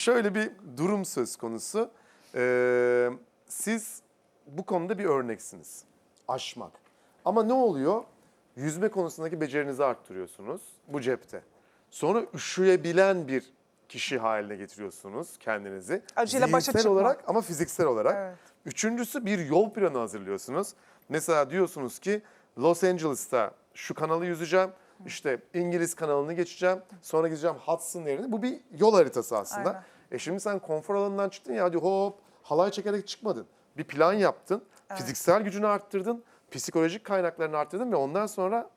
Şöyle bir durum söz konusu. Ee, siz bu konuda bir örneksiniz. Aşmak. Ama ne oluyor? Yüzme konusundaki becerinizi arttırıyorsunuz bu cepte. Sonra üşüyebilen bir kişi haline getiriyorsunuz kendinizi. Acıyla başa çıkma. olarak ama fiziksel olarak. Evet. Üçüncüsü bir yol planı hazırlıyorsunuz. Mesela diyorsunuz ki Los Angeles'ta şu kanalı yüzeceğim. İşte İngiliz kanalını geçeceğim. Sonra gideceğim Hudson Nehri'ne. Bu bir yol haritası aslında. Aynen. E şimdi sen konfor alanından çıktın ya hadi hop halay çekerek çıkmadın. Bir plan yaptın. Fiziksel gücünü arttırdın. Psikolojik kaynaklarını arttırdın ve ondan sonra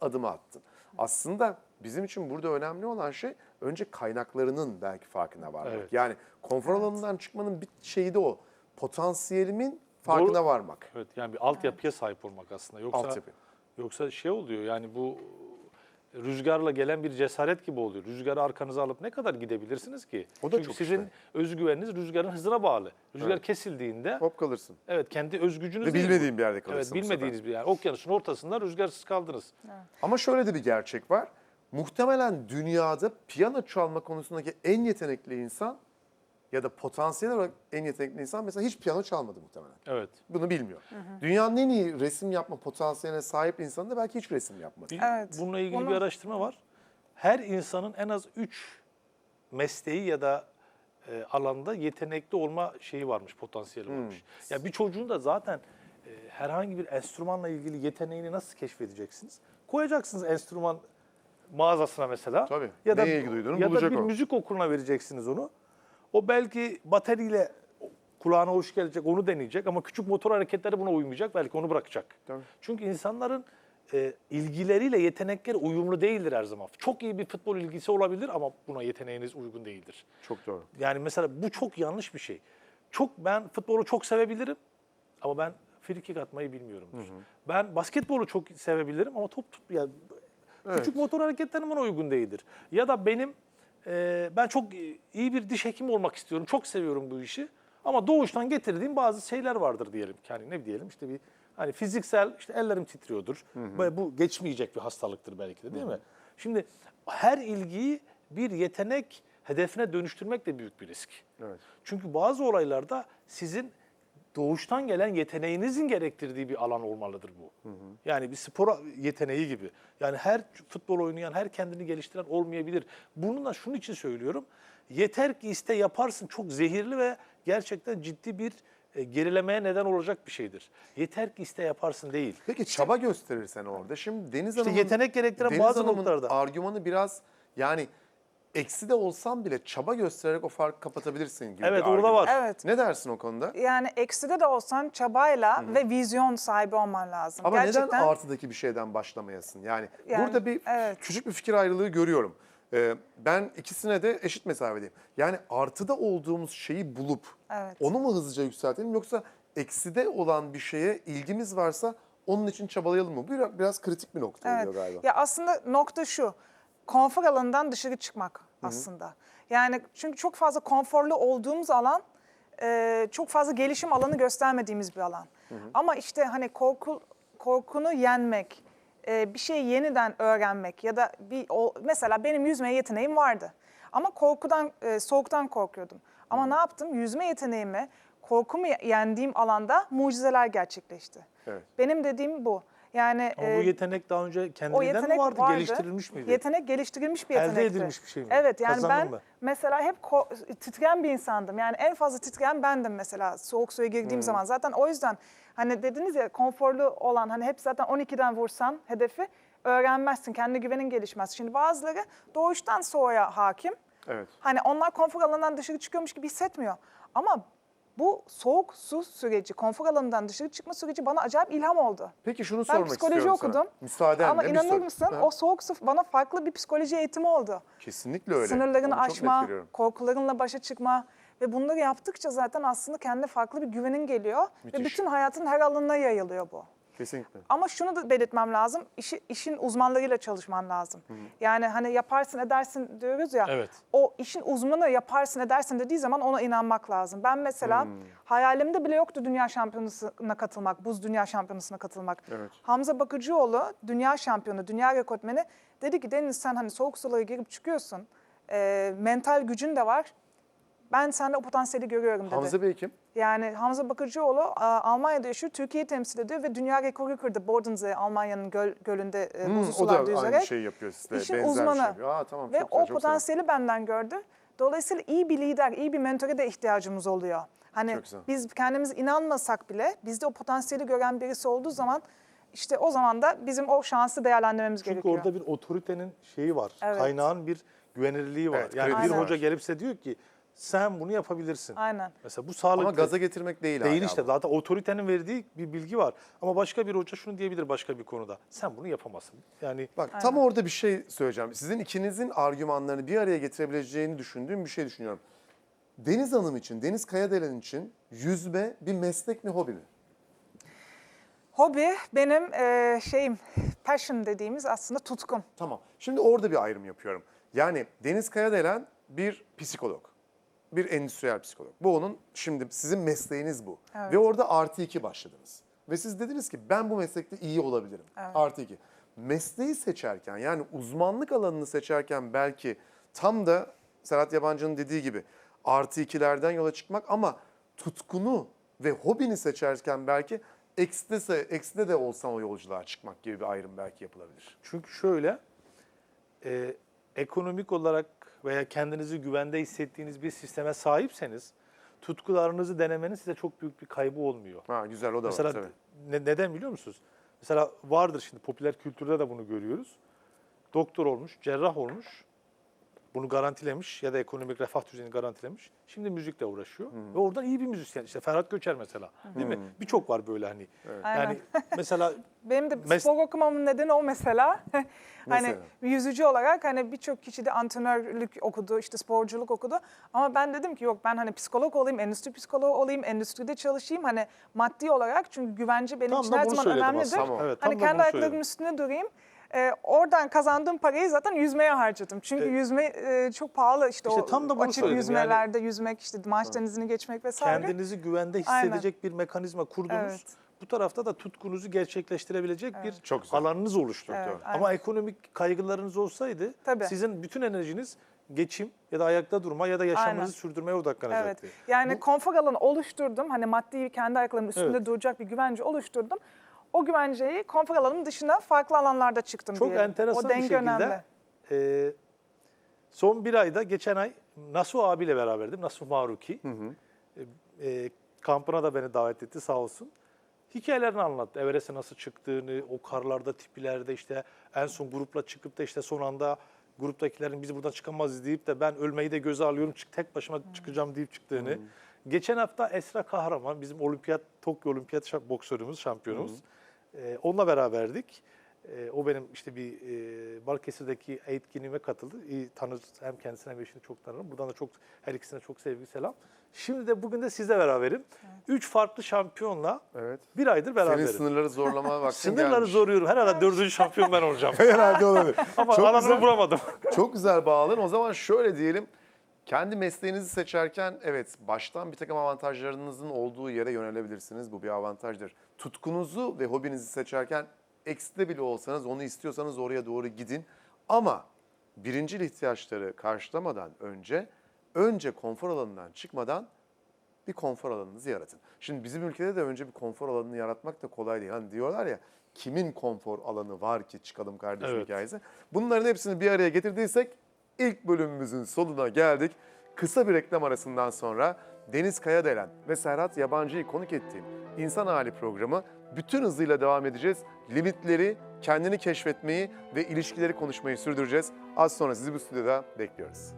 adımı attın. Aslında bizim için burada önemli olan şey önce kaynaklarının belki farkına varmak. Evet. Yani konfor alanından çıkmanın bir şeyi de o. Potansiyelimin farkına Doğru. varmak. Evet yani bir altyapıya sahip olmak aslında. Yoksa Altyapı. yoksa şey oluyor yani bu rüzgarla gelen bir cesaret gibi oluyor. Rüzgarı arkanıza alıp ne kadar gidebilirsiniz ki? O da Çünkü çok sizin işte. özgüveniniz rüzgarın hızına bağlı. Rüzgar Evet. kesildiğinde Hop kalırsın. evet kendi özgücünüz Ve bilmediğin bir yerde Evet kalırsın sefer. bilmediğiniz bir yer. Okyanusun ortasında rüzgarsız kaldınız. Ama şöyle de bir gerçek var. Muhtemelen dünyada piyano çalma konusundaki en yetenekli insan ya da potansiyel olarak en yetenekli insan mesela hiç piyano çalmadı muhtemelen. Evet. Bunu bilmiyor. Dünyanın en iyi resim yapma potansiyeline sahip insanı da belki hiç resim yapmadı. Evet. Bununla ilgili Bunu- bir araştırma var. Her insanın en az 3 mesleği ya da e, alanda yetenekli olma şeyi varmış, potansiyeli Hmm. varmış. Ya bir çocuğun da zaten e, herhangi bir enstrümanla ilgili yeteneğini nasıl keşfedeceksiniz? Koyacaksınız enstrüman mağazasına mesela. Tabii. Ya da Neye ilgi duyduğunu ya da bulacak bir o. müzik okuluna vereceksiniz onu. O belki bateriyle kulağına hoş gelecek, onu deneyecek ama küçük motor hareketleri buna uymayacak, belki onu bırakacak. Tabii. Çünkü insanların e, ilgileriyle yetenekleri uyumlu değildir her zaman. Çok iyi bir futbol ilgisi olabilir ama buna yeteneğiniz uygun değildir. Çok doğru. Yani mesela bu çok yanlış bir şey. Çok ben futbolu çok sevebilirim ama ben frikik atmayı bilmiyorumdur. Ben basketbolu çok sevebilirim ama top tut yani küçük motor hareketlerim buna uygun değildir. Ya da benim e, ben çok iyi bir diş hekimi olmak istiyorum. Çok seviyorum bu işi. Ama doğuştan getirdiğim bazı şeyler vardır diyelim. Yani ne diyelim işte bir hani fiziksel işte ellerim titriyordur. Ve bu geçmeyecek bir hastalıktır belki de değil mi? Şimdi her ilgiyi bir yetenek hedefine dönüştürmek de büyük bir risk. Evet. Çünkü bazı olaylarda sizin doğuştan gelen yeteneğinizin gerektirdiği bir alan olmalıdır bu. Yani bir spor yeteneği gibi. Yani her futbol oynayan, her kendini geliştiren olmayabilir. Bunu da şunun için söylüyorum. Yeter ki iste yaparsın çok zehirli ve gerçekten ciddi bir e, gerilemeye neden olacak bir şeydir. Yeter ki iste yaparsın değil. Peki çaba gösterirsen orada. Şimdi Deniz İşte Hanım'ın... yetenek gerektiren Deniz bazı Hanım'ın noktalarda. argümanı biraz yani eksi de olsam bile çaba göstererek o farkı kapatabilirsin gibi Evet bir orada argüman. var. Evet. Ne dersin o konuda? Yani ekside de olsan çabayla ve vizyon sahibi olman lazım. Ama Gerçekten neden artıdaki bir şeyden başlamayasın? Yani, Yani, burada bir evet. küçük bir fikir ayrılığı görüyorum. Ee, ben ikisine de eşit mesafedeyim. Yani artıda olduğumuz şeyi bulup Evet. onu mu hızlıca yükseltelim yoksa ekside olan bir şeye ilgimiz varsa onun için çabalayalım mı? Bu biraz, biraz kritik bir nokta Evet. oluyor galiba. Ya aslında nokta şu. Konfor alanından dışarı çıkmak aslında. Yani çünkü çok fazla konforlu olduğumuz alan e, çok fazla gelişim alanı göstermediğimiz bir alan. Ama işte hani korku korkunu yenmek, e, bir şeyi yeniden öğrenmek ya da bir o, mesela benim yüzmeye yeteneğim vardı. Ama korkudan e, soğuktan korkuyordum. Ama ne yaptım? Yüzme yeteneğimi korkumu yendiğim alanda mucizeler gerçekleşti. Evet. Benim dediğim bu. Yani Ama e, bu yetenek daha önce kendinden mi vardı, vardı. geliştirilmiş miydi? Yetenek geliştirilmiş bir Elde yetenekti. edilmiş bir şey mi? Evet yani Kazandın ben mı? mesela hep titreyen bir insandım. Yani en fazla titreyen bendim mesela soğuk suya girdiğim Hmm. zaman. Zaten o yüzden hani dediniz ya konforlu olan hani hep zaten 12'den vursan hedefi öğrenmezsin. Kendi güvenin gelişmez. Şimdi bazıları doğuştan soğuğa hakim. Evet. Hani onlar konfor alanından dışarı çıkıyormuş gibi hissetmiyor. Ama bu soğuk su süreci, konfor alanından dışarı çıkma süreci bana acayip ilham oldu. Peki şunu Ben sormak psikoloji istiyorum okudum. sana. Müsaadenle Ama inanır soru. mısın Ha, o soğuk su bana farklı bir psikoloji eğitimi oldu. Kesinlikle öyle. Sınırlarını Onu aşma, korkularınla başa çıkma ve bunları yaptıkça zaten aslında kendine farklı bir güvenin geliyor Müthiş. ve bütün hayatın her alanına yayılıyor bu. Kesinlikle. Ama şunu da belirtmem lazım. işi, işin uzmanlarıyla çalışman lazım. Yani hani yaparsın edersin diyoruz ya. Evet. O işin uzmanı yaparsın edersin dediği zaman ona inanmak lazım. Ben mesela hayalimde bile yoktu dünya şampiyonasına katılmak, buz dünya şampiyonasına katılmak. Evet. Hamza Bakıcıoğlu dünya şampiyonu, dünya rekortmeni dedi ki Deniz sen hani soğuk sulara girip çıkıyorsun. e, mental gücün de var. ben sende o potansiyeli görüyorum dedi. Hamza Bey kim? Yani Hamza Bakırcıoğlu a, Almanya'da yaşıyor, Türkiye'yi temsil ediyor ve dünya rekoru kırdı Bodensee, Almanya'nın göl, gölünde e, Hmm, buzlu o da sularda aynı yüzerek. şeyi yapıyor sizle. İşin benzer uzmanı. şey yapıyor. Aa, tamam, Ve çok güzel, o potansiyeli benden gördü. Dolayısıyla iyi bir lider, iyi bir mentöre de ihtiyacımız oluyor. Hani biz kendimiz inanmasak bile bizde o potansiyeli gören birisi olduğu zaman işte o zaman da bizim o şansı değerlendirmemiz Çünkü gerekiyor. orada bir otoritenin şeyi var. Evet. Kaynağın bir güvenilirliği var. Evet, yani bir hoca gelip size diyor ki sen bunu yapabilirsin. Aynen. Mesela bu sağlıklı. Ama gaza getirmek değil, Değil işte. bu. Zaten otoritenin verdiği bir bilgi var. Ama başka bir hoca şunu diyebilir başka bir konuda. Sen bunu yapamazsın. Yani Bak tam orada bir şey söyleyeceğim. Sizin ikinizin argümanlarını bir araya getirebileceğini düşündüğüm bir şey düşünüyorum. Deniz Hanım için, Deniz Kayadelen için yüzme bir meslek mi, hobi mi? Hobi benim e, şeyim, passion dediğimiz aslında tutkum. Tamam. Şimdi orada bir ayrım yapıyorum. Yani Deniz Kayadelen bir psikolog. Bir endüstriyel psikolog. Bu onun şimdi sizin mesleğiniz bu. Evet. Ve orada artı iki başladınız. Ve siz dediniz ki ben bu meslekte iyi olabilirim. Artı iki. Mesleği seçerken yani uzmanlık alanını seçerken belki tam da Serhat Yabancı'nın dediği gibi artı ikilerden yola çıkmak ama tutkunu ve hobini seçerken belki ekside, de- ekside de olsan o yolculuğa çıkmak gibi bir ayrım belki yapılabilir. çünkü şöyle e, ekonomik olarak veya kendinizi güvende hissettiğiniz bir sisteme sahipseniz tutkularınızı denemenin size çok büyük bir kaybı olmuyor. Ha güzel o da Mesela var tabii. ne- neden biliyor musunuz? Mesela vardır şimdi popüler kültürde de bunu görüyoruz. Doktor olmuş, cerrah olmuş. Bunu garantilemiş ya da ekonomik refah düzeyini garantilemiş. Şimdi müzikle uğraşıyor ve oradan iyi bir müzisyen. İşte Ferhat Göçer mesela. Değil mi? Birçok var böyle hani. Aynen. Yani mesela Benim de Mes- spor okumamın nedeni o mesela. hani Mesela? yüzücü olarak hani birçok kişi de antrenörlük okudu, işte sporculuk okudu. Ama ben dedim ki yok ben hani psikolog olayım, endüstri psikoloğu olayım, endüstride çalışayım. Hani maddi olarak çünkü güvence benim Tam için her zaman önemlidir. aslında. Tamam. Evet, tam hani kendi ayaklarımın üstünde durayım. Ee, oradan kazandığım parayı zaten yüzmeye harcadım. Çünkü E, yüzme e, çok pahalı işte, İşte o tam da açık yüzmelerde yüzmek işte Manş denizini geçmek vesaire. kendinizi güvende Aynen. hissedecek bir mekanizma kurdunuz. Evet. Bu tarafta da tutkunuzu gerçekleştirebilecek bir Çok güzel. alanınız oluştu. Evet, Ama aynen. ekonomik kaygılarınız olsaydı Tabii. sizin bütün enerjiniz geçim ya da ayakta durma ya da yaşamınızı Aynen. sürdürmeye odaklanacaktı. Evet. Yani konfor alanı oluşturdum. Hani maddi kendi ayaklarımın üstünde Evet. duracak bir güvence oluşturdum. O güvenceyi konfor alanının dışında farklı alanlarda çıktım Çok diyelim. enteresan o bir denge şekilde önemli. e, son bir ayda geçen ay Nasuh abiyle beraberdim. Nasuh Maruki. E, e, kampına da beni davet etti sağ olsun. Hikayelerini anlattı. Everest'e nasıl çıktığını, o karlarda, tiplerde işte en son grupla çıkıp da işte son anda gruptakilerin biz buradan çıkamaz deyip de ben ölmeyi de göze alıyorum çık tek başıma çıkacağım deyip çıktığını. Geçen hafta Esra Kahraman bizim olimpiyat Tokyo olimpiyat şa- boksörümüz, şampiyonumuz. Ee, onunla beraberdik. Ee, o benim işte bir e, Balıkesir'deki etkinliğime katıldı. İyi tanır hem kendisine hem eşini çok tanırım. Buradan da çok her ikisine çok sevgi selam. Şimdi de bugün de sizle beraberim. Üç farklı şampiyonla Evet. bir aydır Senin beraberim. sınırları zorlama vaktin Sınırları gelmiş. zoruyorum. Herhalde dördüncü şampiyon ben olacağım. Herhalde olabilir. Ama Çok alanımı güzel. bulamadım. Çok güzel bağladın. O zaman şöyle diyelim. Kendi mesleğinizi seçerken evet baştan bir takım avantajlarınızın olduğu yere yönelebilirsiniz. Bu bir avantajdır. Tutkunuzu ve hobinizi seçerken ekside bile olsanız onu istiyorsanız oraya doğru gidin. Ama birincil ihtiyaçları karşılamadan önce önce konfor alanından çıkmadan bir konfor alanınızı yaratın. Şimdi bizim ülkede de önce bir konfor alanını yaratmak da kolay değil. Hani diyorlar ya kimin konfor alanı var ki çıkalım kardeşim Evet. hikayesi. Bunların hepsini bir araya getirdiysek ilk bölümümüzün sonuna geldik. Kısa bir reklam arasından sonra Deniz Kayadelen ve Serhat Yabancı'yı konuk ettiğim İnsan Hali programı bütün hızıyla devam edeceğiz. Limitleri, kendini keşfetmeyi ve ilişkileri konuşmayı sürdüreceğiz. Az sonra sizi bu stüdyoda bekliyoruz.